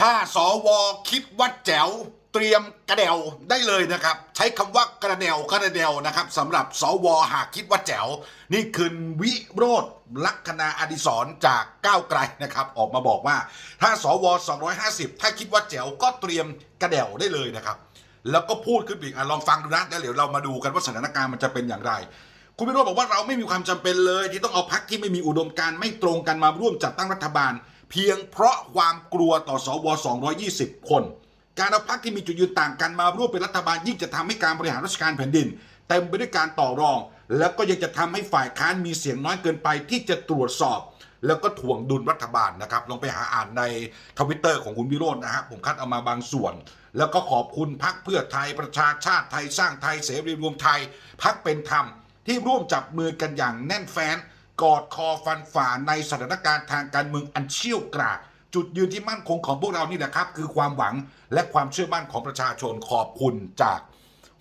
ถ้าสวคิดว่าแจ๋วเตรียมกระเดวได้เลยนะครับ ใช้คำว่ากระเดวกระเดวนะครับสำหรับสวหากคิดว่าแจ๋ว นี่คือวิโรธลัคนาอดิศรจากก้าวไกลนะครับ ออกมาบอกว่า ถ้าสว 250 ถ้าคิดว่าแจ๋วก็เตรียมกระเดวได้เลยนะครับ แล้วก็พูดขึ้นอีกอลองฟังดูนะแล้วเดี๋ยวเรามาดูกันว่าสถานการณ์มันจะเป็นอย่างไร คุณวิโรจน์บอกว่าเราไม่มีความจำเป็นเลย ที่ต้องเอาพักที่ไม่มีอุดมการณ์ไม่ตรงกันมาร่วมจัดตั้งรัฐบาล เพียงเพราะความกลัวต่อสว220 คน การเอาพักที่มีจุดยืนต่างกันมาร่วมเป็นรัฐบาลยิ่งจะทำให้การบริหารราชการแผ่นดินเต็มไปด้วยการต่อรอง แล้วก็ยังจะทำให้ฝ่ายค้านมีเสียงน้อยเกินไปที่จะตรวจสอบ แล้วก็ถ่วงดุลรัฐบาลนะครับลองไปหาอ่านในทวิตเตอร์ของคุณวิโรจน์นะฮะผมคัดเอามาบางส่วน แล้วก็ขอบคุณพักเพื่อไทยประชาชาติไทยสร้างไทยเสรีรวมไทยพักเป็นธรรมที่ร่วมจับมือกันอย่างแน่นแฟ้น กอดคอฟันฝ่าในสถานการณ์ทางการเมืองอันเชี่ยวกรากจุดยืนที่มั่นคงของพวกเรานี่แหละครับ คือความหวังและความเชื่อมั่นของประชาชนขอบคุณจาก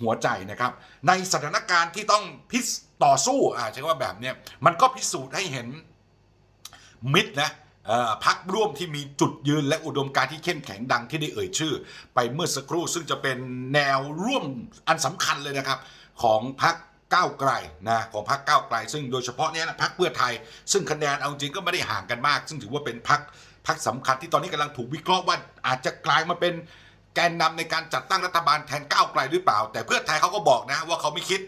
หัวใจนะครับ ในสถานการณ์ที่ต้องพิสต่อสู้อ่าใช้ว่าแบบเนี้ยมันก็พิสูจน์ให้เห็นมิตรนะอ่อพักร่วมที่มีจุดยืนและอุดมการที่เข้มแข็งดังที่ได้เอ่ยชื่อ ไปเมื่อสักครู่ซึ่งจะเป็นแนวร่วมอันสำคัญเลยนะครับ ของพัก ก้าวไกลนะของพักก้าวไกล ซึ่งโดยเฉพาะเนี้ยนะพักเพื่อไทย ซึ่งคะแนนเอาจริงก็ไม่ได้ห่างกันมาก ซึ่งถือว่าเป็นพักพักสำคัญที่ตอนนี้กำลังถูกวิเคราะห์ว่าอาจจะกลายมาเป็นแกนนำในการจัดตั้งรัฐบาลแทนก้าวไกลหรือเปล่า แต่เพื่อไทยเขาก็บอกนะว่าเขาไม่คิด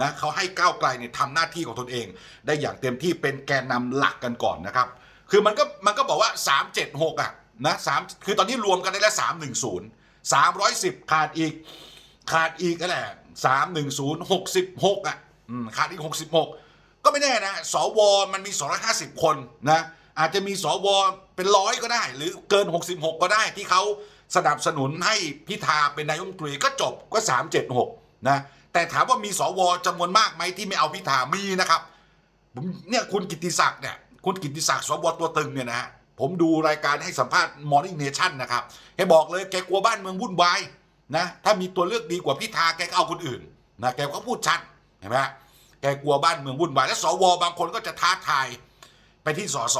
นะเขาให้ก้าวไกลเนี่ยทำหน้าที่ของตนเอง ได้อย่างเต็มที่เป็นแกนนำหลักกันก่อนนะครับคือมันก็มันก็บอกว่า 376อะนะสามคือตอนนี้รวมกันได้แล้ว310 310 ขาดอีก ขาดอีกนั่นแหละ310 66อะอืมขาดอีก66ก็ไม่แน่นะสวมันมี250คนนะอาจจะมีสวเป็นร้อยก็ได้ หรือเกิน 66 ก็ได้ที่เขาสนับสนุนให้พิธาเป็นนายกรัฐมนตรีก็จบก็ 376 นะ แต่ถามว่ามีสวจำนวนมากไหมที่ไม่เอาพิธามีนะครับผมเนี่ยคุณกิติศักดิ์เนี่ยคุณกิติศักดิ์สวตัวตึงเนี่ยนะฮะผมดูรายการให้สัมภาษณ์ Morning Nation นะครับแกบอกเลยแกกลัวบ้านเมืองวุ่นวาย นะถ้ามีตัวเลือกดีกว่าพิธาแกก็เอาคนอื่นนะแกก็พูดชัดเห็นไหมแกกลัวบ้านเมืองวุ่นวายและสวบางคนก็จะท้าทายไปที่สส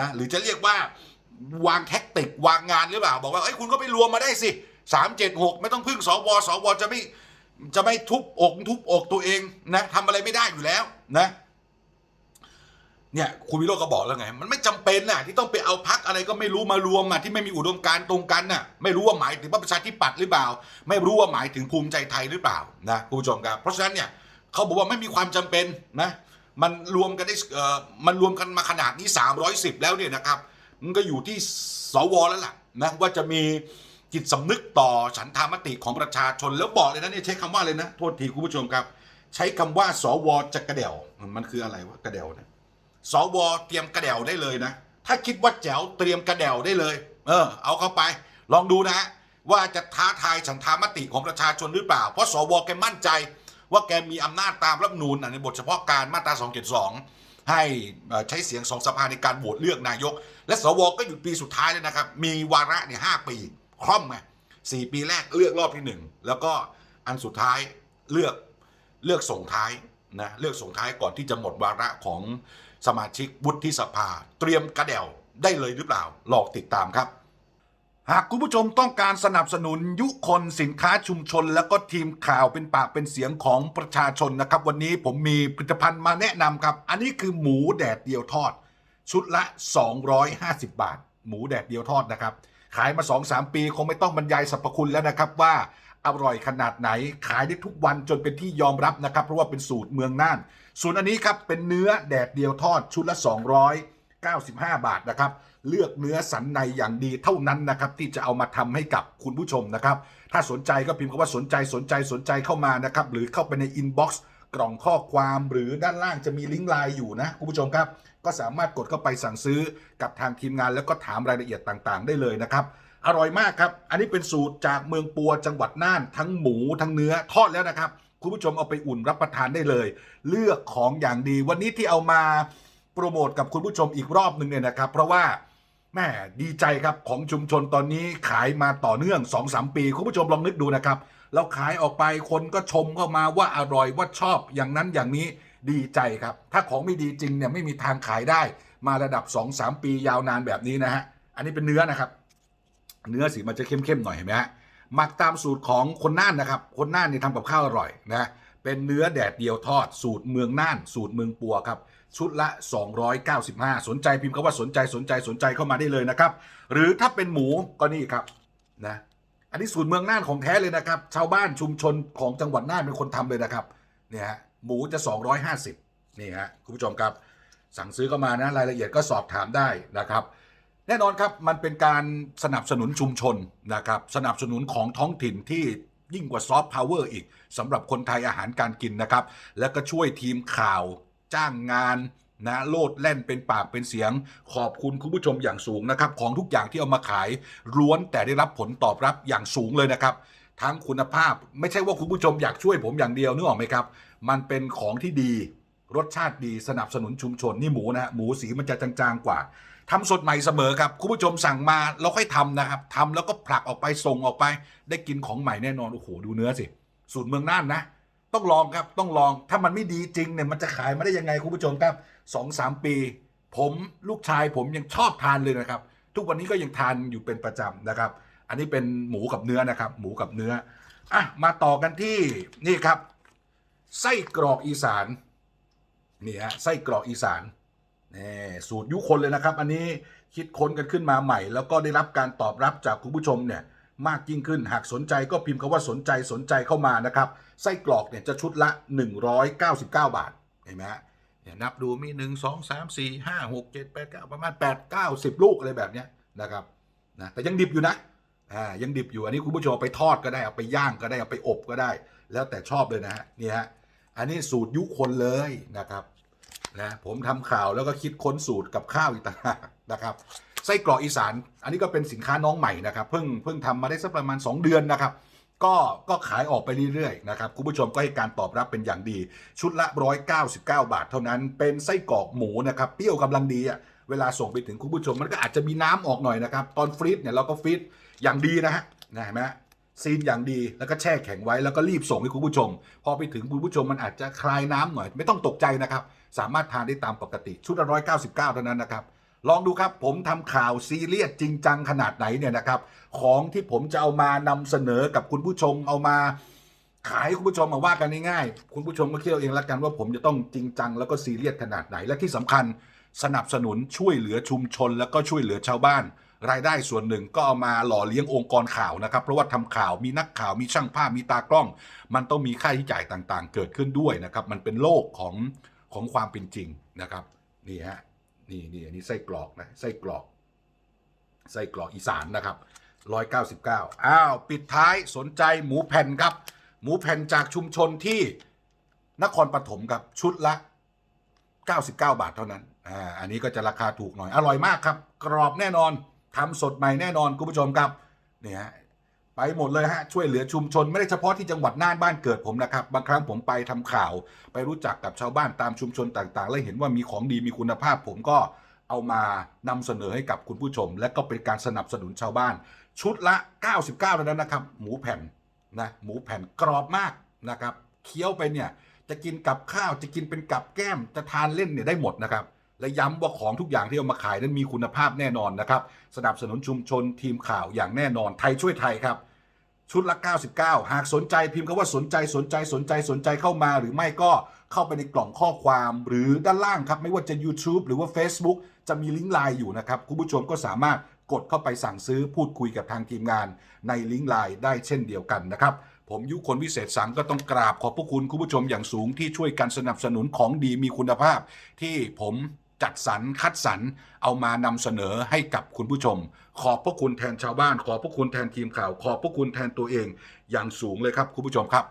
นะหรือจะเรียกว่าวางแท็กติกวางงานหรือเปล่า บอกว่าเอ้คุณก็ไปรวมมาได้สิสามเจ็ดหกไม่ต้องพึ่งสวสวจะไม่จะไม่ทุบอกทุบอกตัวเองนะทำอะไรไม่ได้อยู่แล้วนะ เนี่ยคุณวิโรจน์ก็บอกแล้วไง มันไม่จำเป็นน่ะที่ต้องไปเอาพักอะไรก็ไม่รู้มารวมอะที่ไม่มีอุดมการณ์ตรงกันน่ะไม่รู้ว่าหมายถึงว่าประชาธิปัตย์หรือเปล่า ไม่รู้ว่าหมายถึงภูมิใจไทยหรือเปล่านะคุณผู้ชมครับเพราะฉะนั้นเนี่ยเขาบอกว่าไม่มีความจำเป็นนะมันรวมกันได้เอ่อมันรวมกันมาขนาดนี้ 310 แล้วเนี่ยนะครับมันก็อยู่ที่สวแล้วล่ะนะว่าจะมีจิตสำนึกต่อฉันทามติของประชาชนแล้วบอกเลยนะเนี่ยใช้คำว่าเลยนะโทษทีคุณผู้ชมครับ ใช้คำว่าสวจะกระเดวมันคืออะไรวะกระเดวเนี่ย สวเตรียมกระเดวได้เลยนะ ถ้าคิดว่าแจ๋วเตรียมกระเดวได้เลย เออ เอาเข้าไป ลองดูนะฮะว่าจะท้าทายฉันทามติของประชาชนหรือเปล่า เพราะสวแกมั่นใจว่าแกมีอำนาจตามรัฐนูญในบทเฉพาะการมาตรา 272 ให้เอ่อใช้เสียงสองสภาในการโหวตเลือกนายก และสวก็อยู่ปีสุดท้ายเลยนะครับ มีวาระเนี่ยห้าปี คล่อมไงสี่ปีแรกเลือกรอบที่หนึ่งแล้วก็อันสุดท้ายเลือกเลือกส่งท้ายนะเลือกส่งท้ายก่อนที่จะหมดวาระของ สมาชิกวุฒิสภา เตรียมกระเดวได้เลยหรือเปล่าลองติดตามครับ หากคุณผู้ชมต้องการสนับสนุนยุคนสินค้าชุมชน แล้วก็ทีมข่าวเป็นปากเป็นเสียงของประชาชนนะครับ วันนี้ผมมีผลิตภัณฑ์มาแนะนำครับ อันนี้คือหมูแดดเดียวทอด ชุดละ 250 บาท หมูแดดเดียวทอดนะครับขายมา 2-3 ปีคงไม่ต้องบรรยายสรรพคุณแล้วนะครับว่า อร่อยขนาดไหน ขายได้ทุกวันจนเป็นที่ยอมรับนะครับ เพราะว่าเป็นสูตรเมืองน่าน ส่วนอันนี้ครับเป็นเนื้อแดดเดียวทอดชุดละ 295 บาทนะครับ เลือกเนื้อสันในอย่างดีเท่านั้นนะครับ ที่จะเอามาทำให้กับคุณผู้ชมนะครับ ถ้าสนใจก็พิมพ์คำว่าสนใจสนใจสนใจเข้ามานะครับ หรือเข้าไปในอินบ็อกซ์กล่องข้อความหรือด้านล่างจะมีลิงก์ไลน์อยู่นะคุณผู้ชมครับ ก็สามารถกดเข้าไปสั่งซื้อกับทางทีมงานแล้วก็ถามรายละเอียดต่างๆ ได้เลยนะครับ อร่อยมากครับ อันนี้เป็นสูตรจากเมืองปัวจังหวัดน่านทั้งหมูทั้งเนื้อทอดแล้วนะครับ คุณผู้ชมเอาไปอุ่นรับประทานได้เลย เลือกของอย่างดี วันนี้ที่เอามาโปรโมทกับคุณผู้ชมอีกรอบหนึ่งเนี่ยนะครับ เพราะว่าแม่ดีใจครับของชุมชนตอนนี้ขายมาต่อเนื่อง2-3ปี คุณผู้ชมลองนึกดูนะครับ เราขายออกไปคนก็ชมเข้ามาว่าอร่อยว่าชอบอย่างนั้นอย่างนี้ดีใจครับ ถ้าของไม่ดีจริงเนี่ยไม่มีทางขายได้ มาระดับ 2-3 ปียาวนานแบบนี้นะฮะ อันนี้เป็นเนื้อนะครับ เนื้อสีมันจะเข้มๆหน่อยเห็นไหมฮะหมักตามสูตรของคนน่านนะครับ คนน่านเนี่ยทำกับข้าวอร่อยนะเป็นเนื้อแดดเดียวทอด สูตรเมืองน่าน สูตรเมืองปัวครับชุดละ 295 สนใจพิมพ์คำว่าสนใจสนใจสนใจเข้ามาได้เลยนะครับ หรือถ้าเป็นหมูก็นี่ครับนะอันนี้สูตรเมืองน่านของแท้เลยนะครับ ชาวบ้านชุมชนของจังหวัดน่านเป็นคนทำเลยนะครับเนี่ยฮะหมูจะ 250นี่ฮะคุณผู้ชมครับ สั่งซื้อเข้ามานะรายละเอียดก็สอบถามได้นะครับ แน่นอนครับมันเป็นการสนับสนุนชุมชนนะครับสนับสนุนของท้องถิ่นที่ยิ่งกว่าซอฟต์พาวเวอร์อีกสำหรับคนไทยอาหารการกินนะครับ แล้วก็ช่วยทีมข่าวจ้างงานนะโลดแล่นเป็นปากเป็นเสียง ขอบคุณคุณผู้ชมอย่างสูงนะครับ ของทุกอย่างที่เอามาขายล้วนแต่ได้รับผลตอบรับอย่างสูงเลยนะครับ ทั้งคุณภาพไม่ใช่ว่าคุณผู้ชมอยากช่วยผมอย่างเดียวนึกออกไหมครับ มันเป็นของที่ดี รสชาติดีสนับสนุนชุมชนนี่หมูนะฮะหมูสีมันจะจางๆกว่า ทำสดใหม่เสมอครับ คุณผู้ชมสั่งมาเราค่อยทำนะครับทำแล้วก็ผลักออกไปส่งออกไป ได้กินของใหม่แน่นอนโอ้โหดูเนื้อสิ สูตรเมืองน่านนะ ต้องลองครับต้องลองถ้ามันไม่ดีจริงเนี่ยมันจะขายมาได้ยังไงคุณผู้ชมครับสองสามปี ผมลูกชายผมยังชอบทานเลยนะครับ ทุกวันนี้ก็ยังทานอยู่เป็นประจำนะครับ อันนี้เป็นหมูกับเนื้อนะครับ หมูกับเนื้ออะมาต่อกันที่นี่ครับ ไส้กรอกอีสานนี่ฮะไส้กรอกอีสาน นี่สูตรยุคนเลยนะครับ อันนี้คิดค้นกันขึ้นมาใหม่ แล้วก็ได้รับการตอบรับจากคุณผู้ชมเนี่ยมากยิ่งขึ้นหากสนใจก็พิมพ์คำว่าสนใจสนใจเข้ามานะครับไส้กรอกเนี่ยจะชุดละ 199 บาทเห็นไหมฮะเนี่ยนับดูมี 1 2 3 4 5 6 7 8 9 ประมาณ 8 9 10 ลูกอะไรแบบเนี้ยนะครับนะแต่ยังดิบอยู่นะอ่ายังดิบอยู่อันนี้คุณผู้ชมไปทอดก็ได้เอาไปย่างก็ได้เอาไปอบก็ได้ แล้วแต่ชอบเลยนะฮะนี่ฮะอันนี้สูตรยุคนเลยนะครับ นะผมทำข่าวแล้วก็คิดค้นสูตรกับข้าวอีกต่างหากนะครับไส้กรอกอีสาน อันนี้ก็เป็นสินค้าน้องใหม่นะครับ เพิ่งเพิ่งทำมาได้สักประมาณ 2 เดือนนะครับ ก็ก็ขายออกไปเรื่อยๆนะครับคุณผู้ชมก็ให้การตอบรับเป็นอย่างดี ชุดละ 199 บาท เท่านั้นเป็นไส้กรอกหมูนะครับเปรี้ยวกำลังดีอะเวลาส่งไปถึงคุณผู้ชมมันก็อาจจะมีน้ำออกหน่อยนะครับ ตอนฟรีซเนี่ยเราก็ฟรีซอย่างดีนะฮะนะเห็นไหมซีนอย่างดีแล้วก็แช่แข็งไว้แล้วก็รีบส่งให้คุณผู้ชม พอไปถึงคุณผู้ชมมันอาจจะคลายน้ำหน่อย ไม่ต้องตกใจนะครับ สามารถทานได้ตามปกติชุดละร้อยเก้าสิบเก้าเท่านั้นนะครับ ลองดูครับผมทำข่าวซีเรียสจริงจังขนาดไหนเนี่ยนะครับ ของที่ผมจะเอามานำเสนอกับคุณผู้ชมเอามาขายคุณผู้ชมมาว่ากันง่ายๆ คุณผู้ชมก็คิดเอาเองละกันว่าผมจะต้องจริงจังแล้วก็ซีเรียสขนาดไหน และที่สำคัญสนับสนุนช่วยเหลือชุมชน แล้วก็ช่วยเหลือชาวบ้าน รายได้ส่วนหนึ่งก็เอามาหล่อเลี้ยงองค์กรข่าวนะครับ เพราะว่าทำข่าวมีนักข่าวมีช่างภาพมีตากล้อง มันต้องมีค่าใช้จ่ายต่างๆ เกิดขึ้นด้วยนะครับ มันเป็นโลกของ ของความเป็นจริงนะครับนี่ฮะนี่นี่อันนี้ไส้กรอกนะไส้กรอกไส้กรอกอีสานนะครับ199อ้าวปิดท้ายสนใจหมูแผ่นครับ หมูแผ่นจากชุมชนที่นครปฐมครับชุดละ 99 บาทเท่านั้นอ่าอันนี้ก็จะราคาถูกหน่อย อร่อยมากครับ กรอบแน่นอนทำสดใหม่แน่นอนคุณผู้ชมครับเนี่ยฮะ ไปหมดเลยฮะช่วยเหลือชุมชนไม่ได้เฉพาะที่จังหวัดน่านบ้านเกิดผมนะครับ บางครั้งผมไปทำข่าว ไปรู้จักกับชาวบ้านตามชุมชนต่างๆ แล้วเห็นว่ามีของดีมีคุณภาพ ผมก็เอามานำเสนอให้กับคุณผู้ชม และก็เป็นการสนับสนุนชาวบ้าน ชุดละ 99แล้วนะครับ หมูแผ่นนะหมูแผ่นกรอบมากนะครับเคี้ยวไปเนี่ยจะกินกับข้าวจะกินเป็นกับแก้มจะทานเล่นเนี่ยได้หมดนะครับ และย้ำว่าของทุกอย่างที่เอามาขายนั้นมีคุณภาพแน่นอนนะครับ สนับสนุนชุมชนทีมข่าวอย่างแน่นอนไทยช่วยไทยครับ ชุดละ 99 หากสนใจพิมพ์คำว่าสนใจสนใจสนใจสนใจเข้ามาหรือไม่ก็เข้าไปในกล่องข้อความหรือด้านล่างครับ ไม่ว่าจะ YouTube หรือว่า Facebook จะมีลิงก์ไลน์อยู่นะครับคุณผู้ชมก็สามารถกดเข้าไปสั่งซื้อพูดคุยกับทางทีมงาน ในลิงก์ไลน์ได้เช่นเดียวกันนะครับผมยุคนวิเศษสังก็ต้องกราบขอบพระคุณคุณผู้ชมอย่างสูงที่ช่วยกันสนับสนุนของดีมีคุณภาพ ที่ผม จัดสรรคัดสรรเอามานำเสนอให้กับคุณผู้ชม ขอบพระคุณแทนชาวบ้าน ขอบพระคุณแทนทีมข่าว ขอบพระคุณแทนตัวเอง อย่างสูงเลยครับคุณผู้ชมครับ